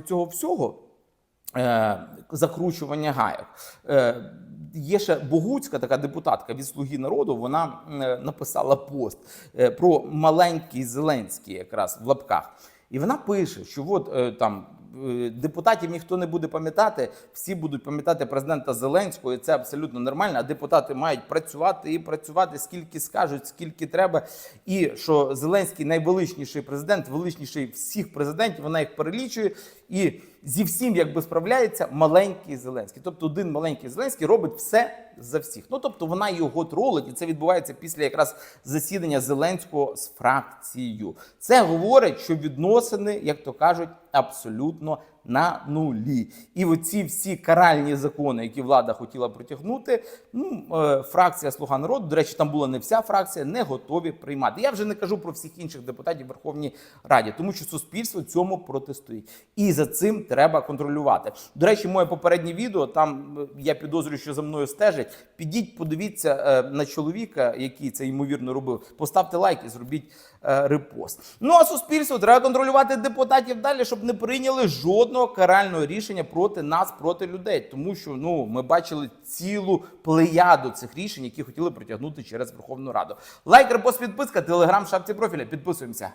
цього всього. е, Закручування гайок. Е, Є ще Богуцька, така депутатка від Слуги народу. Вона е, написала пост е, про маленький Зеленський, якраз в лапках. І вона пише, що от е, там депутатів ніхто не буде пам'ятати, всі будуть пам'ятати президента Зеленського, і це абсолютно нормально. А депутати мають працювати і працювати скільки скажуть, скільки треба. І що Зеленський найвеличніший президент, величніший всіх президентів. Вона їх перелічує і зі всім якби справляється маленький Зеленський. Тобто один маленький Зеленський робить все за всіх. Ну тобто вона його тролить, і це відбувається після якраз засідання Зеленського з фракцією. Це говорить, що відносини, як то кажуть, абсолютно наступного на нулі. І оці всі каральні закони, які влада хотіла протягнути, ну е, фракція Слуга народу, до речі, там була не вся фракція, не готові приймати. Я вже не кажу про всіх інших депутатів Верховній Раді, тому що суспільство цьому протистоїть. І за цим треба контролювати. До речі, моє попереднє відео там е, я підозрюю, що за мною стежать. Підіть, подивіться е, на чоловіка, який це ймовірно робив. Поставте лайк і зробіть репост. Ну а суспільство треба контролювати депутатів далі, щоб не прийняли жодного карального рішення проти нас, проти людей. Тому що ну ми бачили цілу плеяду цих рішень, які хотіли притягнути через Верховну Раду. Лайк, репост, підписка, телеграм, шапці профіля. Підписуємося.